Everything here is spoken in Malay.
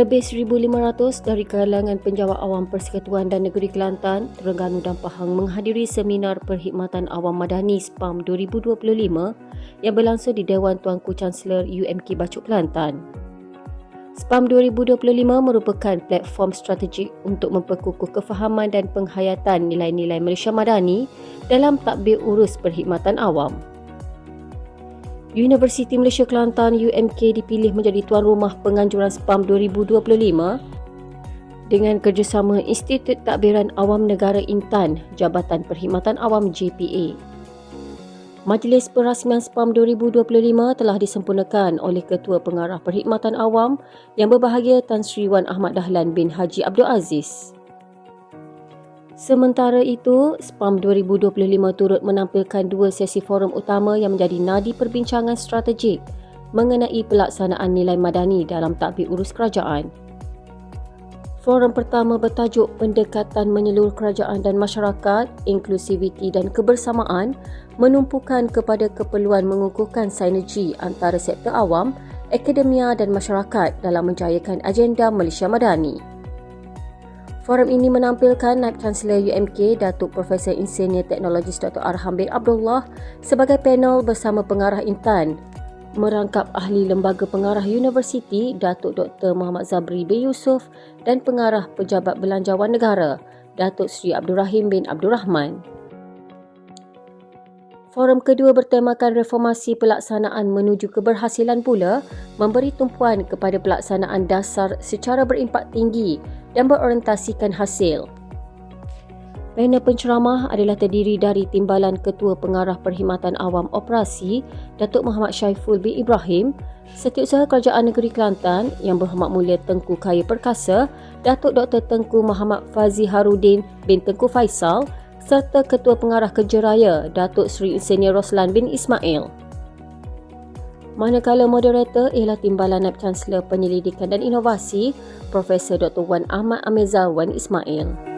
Lebih 1,500 dari kalangan penjawat awam Persekutuan dan Negeri Kelantan, Terengganu dan Pahang menghadiri seminar Perkhidmatan Awam Madani SPAM 2025 yang berlangsung di Dewan Tuanku Chancellor UMK Bacuk Kelantan. SPAM 2025 merupakan platform strategik untuk memperkukuh kefahaman dan penghayatan nilai-nilai Malaysia Madani dalam takbir urus perkhidmatan awam. Universiti Malaysia Kelantan UMK dipilih menjadi tuan rumah penganjuran SPAM 2025 dengan kerjasama Institut Takbiran Awam Negara Intan Jabatan Perkhidmatan Awam JPA. Majlis Perasmian SPAM 2025 telah disempurnakan oleh Ketua Pengarah Perkhidmatan Awam yang berbahagia Tan Sri Wan Ahmad Dahlan bin Haji Abdul Aziz. Sementara itu, SPAM 2025 turut menampilkan dua sesi forum utama yang menjadi nadi perbincangan strategik mengenai pelaksanaan nilai madani dalam takbir urus kerajaan. Forum pertama bertajuk Pendekatan Menyeluruh Kerajaan dan Masyarakat, Inklusiviti dan Kebersamaan menumpukan kepada keperluan mengukuhkan sinergi antara sektor awam, akademia dan masyarakat dalam menjayakan agenda Malaysia Madani. Forum ini menampilkan Naib Chancellor UMK Datuk Profesor Insinyur Teknologis Dr. Arham bin Abdullah sebagai panel bersama pengarah Intan merangkap ahli lembaga pengarah universiti Datuk Dr. Muhammad Zabri bin Yusof dan pengarah pejabat belanjawan negara Datuk Sri Abdul Rahim bin Abdul Rahman. Forum kedua bertemakan reformasi pelaksanaan menuju keberhasilan pula memberi tumpuan kepada pelaksanaan dasar secara berimpak tinggi dan berorientasikan hasil. Panel penceramah adalah terdiri dari Timbalan Ketua Pengarah Perkhidmatan Awam Operasi Datuk Muhammad Syaiful bin Ibrahim, Setiausaha Kerajaan Negeri Kelantan yang berhormat mulia Tengku Kaya Perkasa, Datuk Dr. Tengku Muhammad Fazi Harudin bin Tengku Faisal serta Ketua Pengarah Kerja Raya Datuk Seri Insinyur Roslan bin Ismail. Manakala moderator ialah Timbalan Naib Chancellor Penyelidikan dan Inovasi Profesor Dr. Wan Ahmad Amezal Wan Ismail.